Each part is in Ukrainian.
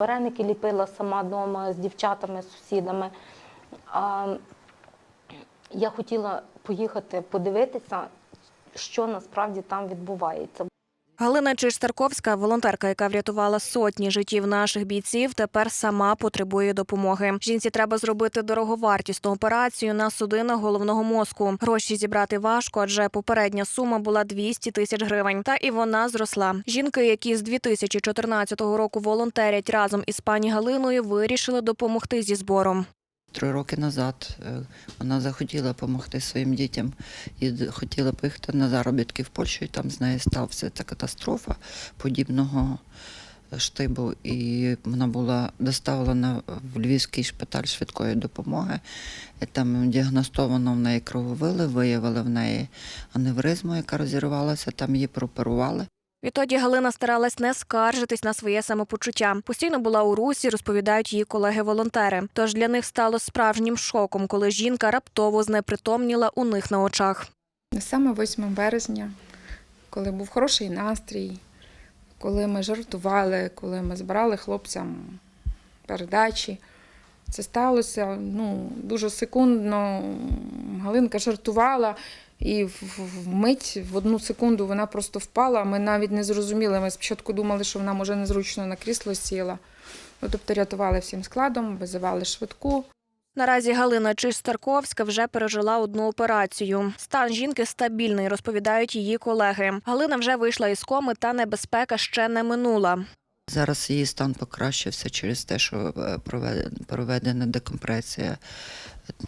Вареники ліпила сама вдома з дівчатами, з сусідами. А, я хотіла поїхати подивитися, що насправді там відбувається. Галина Чиж-Старковська, волонтерка, яка врятувала сотні життів наших бійців, тепер сама потребує допомоги. Жінці треба зробити дороговартісну операцію на судинах головного мозку. Гроші зібрати важко, адже попередня сума була 200 тисяч гривень. Та і вона зросла. Жінки, які з 2014 року волонтерять разом із пані Галиною, вирішили допомогти зі збором. Три роки назад е, вона захотіла допомогти своїм дітям і хотіла поїхати на заробітки в Польщу, і там з нею стався та катастрофа подібного штибу. І вона була доставлена в Львівський шпиталь швидкої допомоги. Там діагностовано в неї крововили, виявили в неї аневризму, яка розірвалася, там її прооперували. Відтоді Галина старалась не скаржитись на своє самопочуття. Постійно була у русі, розповідають її колеги-волонтери. Тож для них стало справжнім шоком, коли жінка раптово знепритомніла у них на очах. Саме 8 березня, коли був хороший настрій, коли ми жартували, коли ми збирали хлопцям передачі. Це сталося ну, дуже секундно. Галинка жартувала, і в, в- одну секунду вона просто впала. Ми навіть не зрозуміли. Ми спочатку думали, що вона може незручно на крісло сіла. Ну, тобто рятували всім складом, визивали швидку. Наразі Галина Чиж-Старковська вже пережила одну операцію. Стан жінки стабільний, розповідають її колеги. Галина вже вийшла із коми, та небезпека ще не минула. Зараз її стан покращився через те, що е, проведена, декомпресія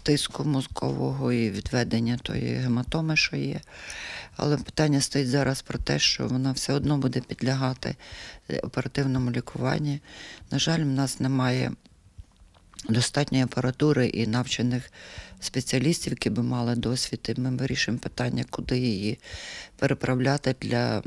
тиску мозкового і відведення тої гематоми, що є. Але питання стоїть зараз про те, що вона все одно буде підлягати е, оперативному лікуванні. На жаль, в нас немає достатньої апаратури і навчених спеціалістів, які би мали досвід. І ми вирішимо питання, куди її переправляти для.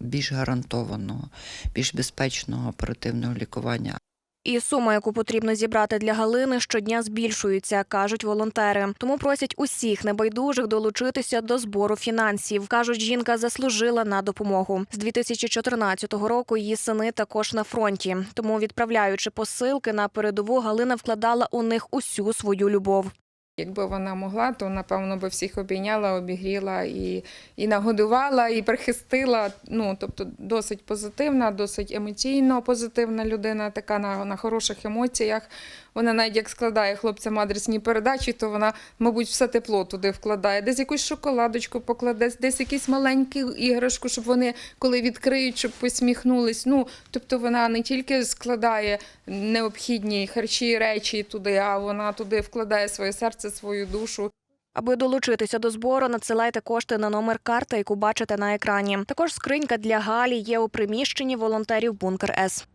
Більш гарантованого, більш безпечного оперативного лікування. І сума, яку потрібно зібрати для Галини, щодня збільшується, кажуть волонтери. Тому просять усіх небайдужих долучитися до збору фінансів. кажуть, жінка заслужила на допомогу. З 2014 року її сини також на фронті. Тому, відправляючи посилки на передову, Галина вкладала у них усю свою любов. Якби вона могла, то напевно би всіх обійняла, обігріла і, і нагодувала, і прихистила. Ну, тобто досить позитивна, досить емоційно позитивна людина, така на, на хороших емоціях. Вона навіть як складає хлопцям адресні передачі, то вона, мабуть, все тепло туди вкладає. Десь якусь шоколадочку покладе, десь якусь маленьку іграшку, щоб вони, коли відкриють, щоб посміхнулись. Ну, тобто вона не тільки складає необхідні харчі речі туди, а вона туди вкладає своє серце, свою душу. Аби долучитися до збору, надсилайте кошти на номер карти, яку бачите на екрані. Також скринька для Галі є у приміщенні волонтерів Бункер С.